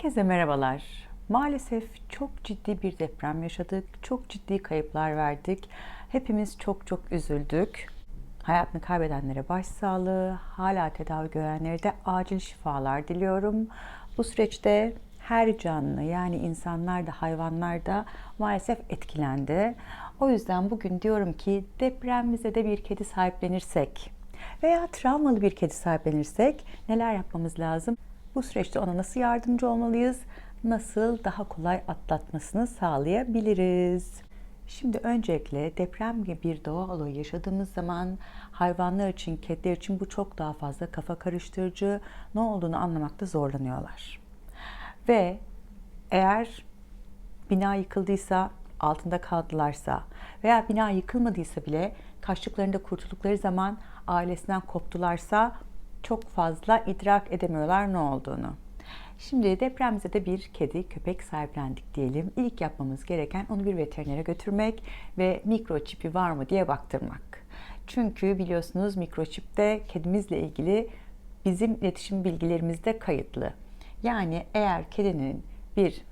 Herkese merhabalar. Maalesef çok ciddi bir deprem yaşadık. Çok ciddi kayıplar verdik. Hepimiz çok çok üzüldük. Hayatını kaybedenlere başsağlığı, hala tedavi görenlere de acil şifalar diliyorum. Bu süreçte her canlı yani insanlar da hayvanlar da maalesef etkilendi. O yüzden bugün diyorum ki depremimize de bir kedi sahiplenirsek veya travmalı bir kedi sahiplenirsek neler yapmamız lazım? Bu süreçte ona nasıl yardımcı olmalıyız? Nasıl daha kolay atlatmasını sağlayabiliriz? Şimdi öncelikle deprem gibi bir doğa olayı yaşadığımız zaman hayvanlar için, kediler için bu çok daha fazla kafa karıştırıcı, ne olduğunu anlamakta zorlanıyorlar. Ve eğer bina yıkıldıysa, altında kaldılarsa veya bina yıkılmadıysa bile kaçtıklarında kurtuldukları zaman ailesinden koptularsa çok fazla idrak edemiyorlar ne olduğunu. Şimdi depremimize de bir kedi, köpek sahiplendik diyelim. İlk yapmamız gereken onu bir veterinere götürmek ve mikroçipi var mı diye baktırmak. Çünkü biliyorsunuz mikroçip de kedimizle ilgili bizim iletişim bilgilerimizde kayıtlı. Yani eğer kedinin bir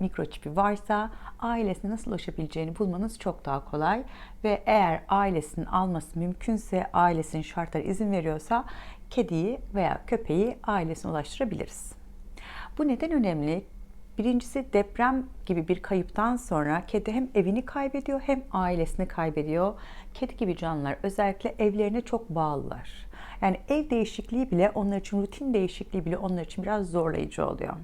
mikroçipi varsa ailesine nasıl ulaşabileceğini bulmanız çok daha kolay ve eğer ailesinin alması mümkünse ailesinin şartları izin veriyorsa kediyi veya köpeği ailesine ulaştırabiliriz. Bu neden önemli? Birincisi deprem gibi bir kayıptan sonra kedi hem evini kaybediyor hem ailesini kaybediyor. Kedi gibi canlılar özellikle evlerine çok bağlılar. Yani ev değişikliği bile onlar için rutin değişikliği bile onlar için biraz zorlayıcı oluyor.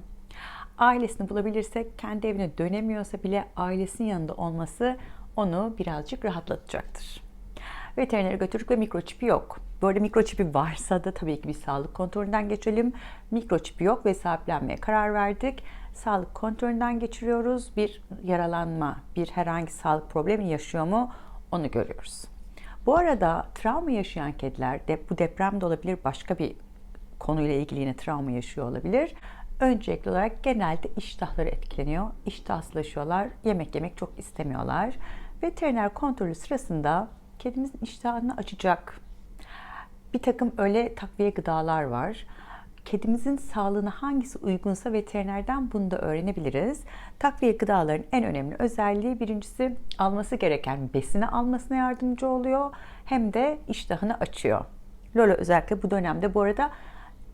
Ailesini bulabilirsek kendi evine dönemiyorsa bile ailesinin yanında olması onu birazcık rahatlatacaktır. Veterinere götürdük ve mikroçipi yok. Bu arada mikroçipi varsa da tabii ki bir sağlık kontrolünden geçelim. Mikroçipi yok ve sahiplenmeye karar verdik. Sağlık kontrolünden geçiriyoruz. Bir yaralanma, bir herhangi sağlık problemi yaşıyor mu onu görüyoruz. Bu arada travma yaşayan kediler de bu deprem de olabilir, başka bir konuyla ilgili yine travma yaşıyor olabilir. Öncelikli olarak genelde iştahları etkileniyor. İştahsızlaşıyorlar, yemek yemek çok istemiyorlar. Veteriner kontrolü sırasında kedimizin iştahını açacak bir takım öyle takviye gıdalar var. Kedimizin sağlığına hangisi uygunsa veterinerden bunu da öğrenebiliriz. Takviye gıdaların en önemli özelliği birincisi alması gereken besini almasına yardımcı oluyor. Hem de iştahını açıyor. Lola özellikle bu dönemde bu arada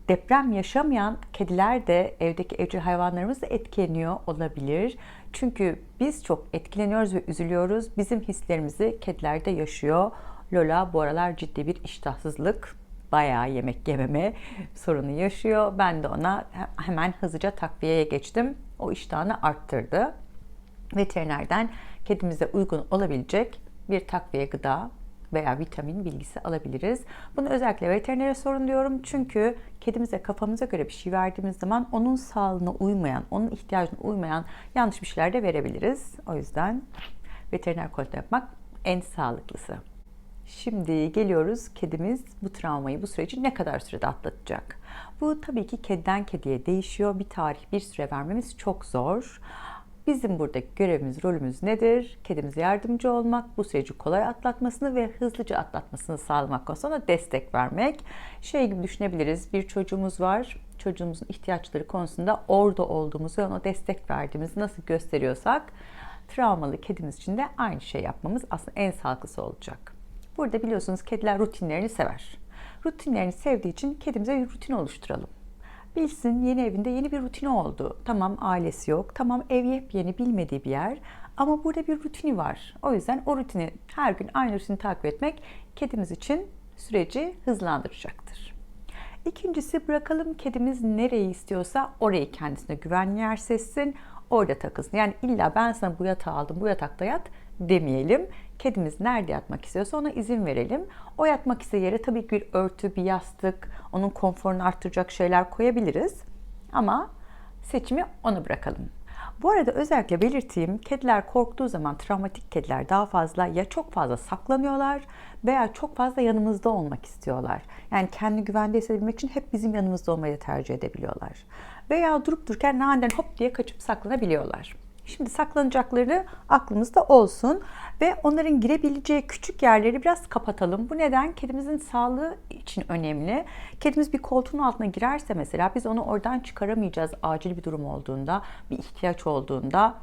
deprem yaşamayan kediler de evdeki evcil hayvanlarımız da etkileniyor olabilir. Çünkü biz çok etkileniyoruz ve üzülüyoruz. Bizim hislerimizi kediler de yaşıyor. Lola bu aralar ciddi bir iştahsızlık, bayağı yemek yememe sorunu yaşıyor. Ben de ona hemen hızlıca takviyeye geçtim. O iştahını arttırdı. Veterinerden kedimize uygun olabilecek bir takviye gıda veya vitamin bilgisi alabiliriz. Bunu özellikle veterinere sorun diyorum. Çünkü kedimize kafamıza göre bir şey verdiğimiz zaman onun sağlığına uymayan, onun ihtiyacına uymayan yanlış bir şeyler de verebiliriz. O yüzden veteriner kontrol yapmak en sağlıklısı. Şimdi geliyoruz kedimiz bu travmayı, bu süreci ne kadar sürede atlatacak? Bu tabii ki kediden kediye değişiyor. Bir tarih, bir süre vermemiz çok zor. Bizim buradaki görevimiz, rolümüz nedir? Kedimize yardımcı olmak, bu süreci kolay atlatmasını ve hızlıca atlatmasını sağlamak konusunda destek vermek. Şey gibi düşünebiliriz, bir çocuğumuz var, çocuğumuzun ihtiyaçları konusunda orada olduğumuzu ve ona destek verdiğimizi nasıl gösteriyorsak, travmalı kedimiz için de aynı şey yapmamız aslında en sağlıklısı olacak. Burada biliyorsunuz kediler rutinlerini sever. Rutinlerini sevdiği için kedimize rutin oluşturalım. Bilsin yeni evinde yeni bir rutini oldu. Tamam ailesi yok. Tamam ev yepyeni bilmediği bir yer. Ama burada bir rutini var. O yüzden o rutini her gün aynı rutini takip etmek kedimiz için süreci hızlandıracaktır. İkincisi bırakalım kedimiz nereyi istiyorsa orayı kendisine güvenli yer seçsin. Orada takılsın. Yani illa ben sana bu yatağı aldım bu yatakta yat demeyelim. Kedimiz nerede yatmak istiyorsa ona izin verelim. O yatmak istediği yere tabii ki bir örtü, bir yastık, onun konforunu arttıracak şeyler koyabiliriz. Ama seçimi ona bırakalım. Bu arada özellikle belirteyim, kediler korktuğu zaman travmatik kediler daha fazla ya çok fazla saklanıyorlar veya çok fazla yanımızda olmak istiyorlar. Yani kendi güvende hissedebilmek için hep bizim yanımızda olmayı tercih edebiliyorlar. Veya durup dururken aniden hop diye kaçıp saklanabiliyorlar. Şimdi saklanacakları aklımızda olsun ve onların girebileceği küçük yerleri biraz kapatalım. Bu neden? Kedimizin sağlığı için önemli. Kedimiz bir koltuğun altına girerse mesela biz onu oradan çıkaramayacağız acil bir durum olduğunda, bir ihtiyaç olduğunda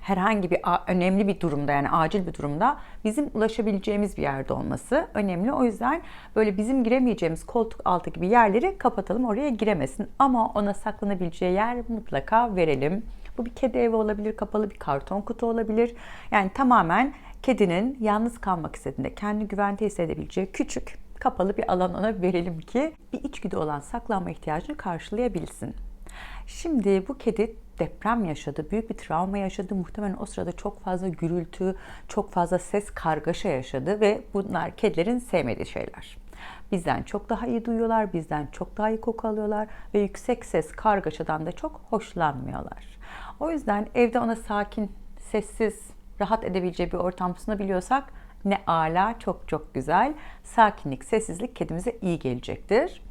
herhangi bir önemli bir durumda yani acil bir durumda bizim ulaşabileceğimiz bir yerde olması önemli. O yüzden böyle bizim giremeyeceğimiz koltuk altı gibi yerleri kapatalım oraya giremesin. Ama ona saklanabileceği yer mutlaka verelim. Bu bir kedi evi olabilir, kapalı bir karton kutu olabilir. Yani tamamen kedinin yalnız kalmak istediğinde kendi güvente hissedebileceği küçük kapalı bir alan ona verelim ki bir içgüdü olan saklanma ihtiyacını karşılayabilsin. Şimdi bu kedi deprem yaşadı, büyük bir travma yaşadı. Muhtemelen o sırada çok fazla gürültü, çok fazla ses kargaşa yaşadı ve bunlar kedilerin sevmediği şeyler. Bizden çok daha iyi duyuyorlar, bizden çok daha iyi koku alıyorlar ve yüksek ses kargaşadan da çok hoşlanmıyorlar. O yüzden evde ona sakin, sessiz, rahat edebileceği bir ortam sunabiliyorsak ne ala çok çok güzel. Sakinlik, sessizlik kedimize iyi gelecektir.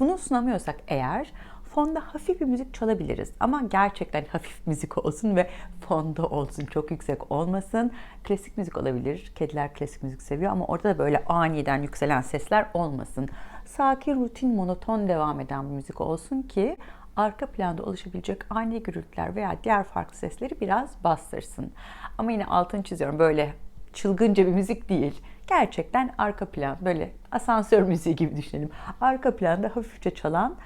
Bunu sunamıyorsak eğer fonda hafif bir müzik çalabiliriz. Ama gerçekten hafif müzik olsun ve fonda olsun. Çok yüksek olmasın. Klasik müzik olabilir. Kediler klasik müzik seviyor ama orada da böyle aniden yükselen sesler olmasın. Sakin, rutin, monoton devam eden bir müzik olsun ki arka planda oluşabilecek ani gürültüler veya diğer farklı sesleri biraz bastırsın. Ama yine altını çiziyorum böyle çılgınca bir müzik değil. Gerçekten arka plan böyle asansör müziği gibi düşünelim. Arka planda hafifçe çalan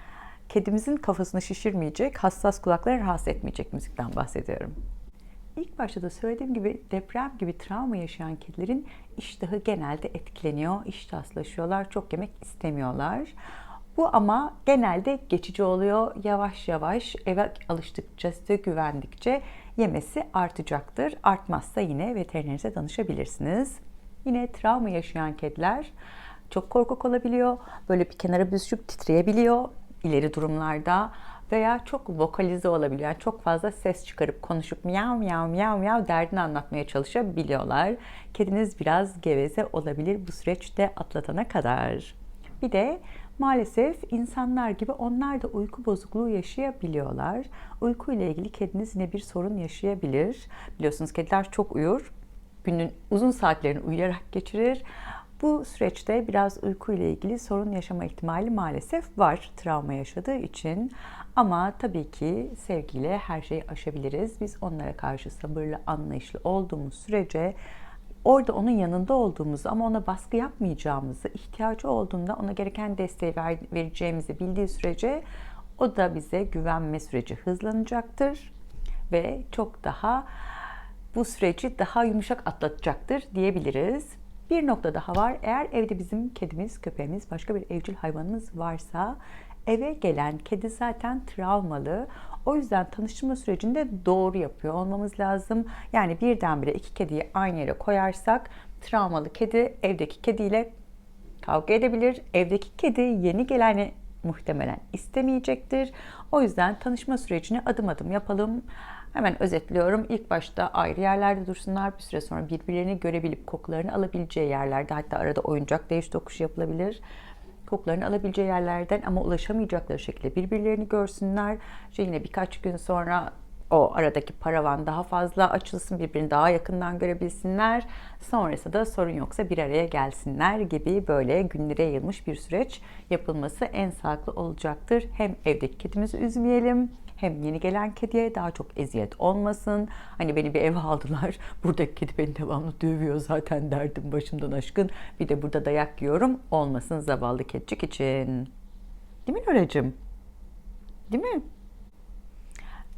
kedimizin kafasını şişirmeyecek, hassas kulakları rahatsız etmeyecek müzikten bahsediyorum. İlk başta da söylediğim gibi deprem gibi travma yaşayan kedilerin iştahı genelde etkileniyor, iştahsızlaşıyorlar, çok yemek istemiyorlar. Bu ama genelde geçici oluyor. Yavaş yavaş eve alıştıkça, size güvendikçe yemesi artacaktır. Artmazsa yine veterinerinize danışabilirsiniz. Yine travma yaşayan kediler çok korkak olabiliyor. Böyle bir kenara büzüşüp titreyebiliyor ileri durumlarda veya çok vokalize olabiliyor. Yani çok fazla ses çıkarıp konuşup miyav miyav miyav miyav derdini anlatmaya çalışabiliyorlar. Kediniz biraz geveze olabilir bu süreçte atlatana kadar. Bir de maalesef insanlar gibi onlar da uyku bozukluğu yaşayabiliyorlar. Uyku ile ilgili kediniz yine bir sorun yaşayabilir. Biliyorsunuz kediler çok uyur. Günün uzun saatlerini uyuyarak geçirir. Bu süreçte biraz uyku ile ilgili sorun yaşama ihtimali maalesef var travma yaşadığı için. Ama tabii ki sevgiyle her şeyi aşabiliriz. Biz onlara karşı sabırlı, anlayışlı olduğumuz sürece orada onun yanında olduğumuzu ama ona baskı yapmayacağımızı, ihtiyacı olduğunda ona gereken desteği ver, vereceğimizi bildiği sürece o da bize güvenme süreci hızlanacaktır ve çok daha bu süreci daha yumuşak atlatacaktır diyebiliriz. Bir nokta daha var. Eğer evde bizim kedimiz, köpeğimiz, başka bir evcil hayvanımız varsa eve gelen kedi zaten travmalı. O yüzden tanıştırma sürecinde doğru yapıyor olmamız lazım. Yani birdenbire iki kediyi aynı yere koyarsak travmalı kedi evdeki kediyle kavga edebilir. Evdeki kedi yeni geleni muhtemelen istemeyecektir. O yüzden tanışma sürecini adım adım yapalım. Hemen özetliyorum. İlk başta ayrı yerlerde dursunlar. Bir süre sonra birbirlerini görebilip kokularını alabileceği yerlerde hatta arada oyuncak değiş tokuş yapılabilir. Kokularını alabileceği yerlerden ama ulaşamayacakları şekilde birbirlerini görsünler. İşte yine birkaç gün sonra o aradaki paravan daha fazla açılsın, birbirini daha yakından görebilsinler. Sonrasında da sorun yoksa bir araya gelsinler gibi böyle günlere yayılmış bir süreç yapılması en sağlıklı olacaktır. Hem evdeki kedimizi üzmeyelim hem yeni gelen kediye daha çok eziyet olmasın. Hani beni bir eve aldılar. Buradaki kedi beni devamlı dövüyor zaten derdim başımdan aşkın. Bir de burada dayak yiyorum. Olmasın zavallı kedicik için. Değil mi Loracığım? Değil mi?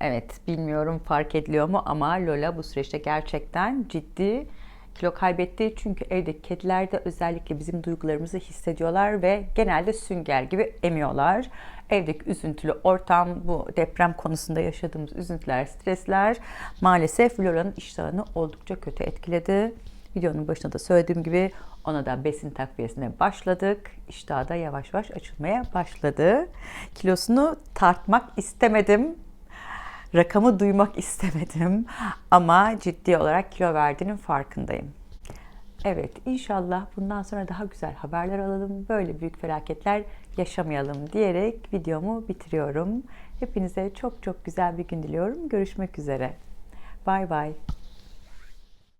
Evet bilmiyorum fark ediliyor mu ama Lola bu süreçte gerçekten ciddi kilo kaybetti. Çünkü evdeki kediler de özellikle bizim duygularımızı hissediyorlar ve genelde sünger gibi emiyorlar. Evdeki üzüntülü ortam, bu deprem konusunda yaşadığımız üzüntüler, stresler maalesef Lola'nın iştahını oldukça kötü etkiledi. Videonun başında da söylediğim gibi ona da besin takviyesine başladık. İştahı da yavaş yavaş açılmaya başladı. Kilosunu tartmak istemedim rakamı duymak istemedim ama ciddi olarak kilo verdiğinin farkındayım. Evet inşallah bundan sonra daha güzel haberler alalım. Böyle büyük felaketler yaşamayalım diyerek videomu bitiriyorum. Hepinize çok çok güzel bir gün diliyorum. Görüşmek üzere. Bay bay.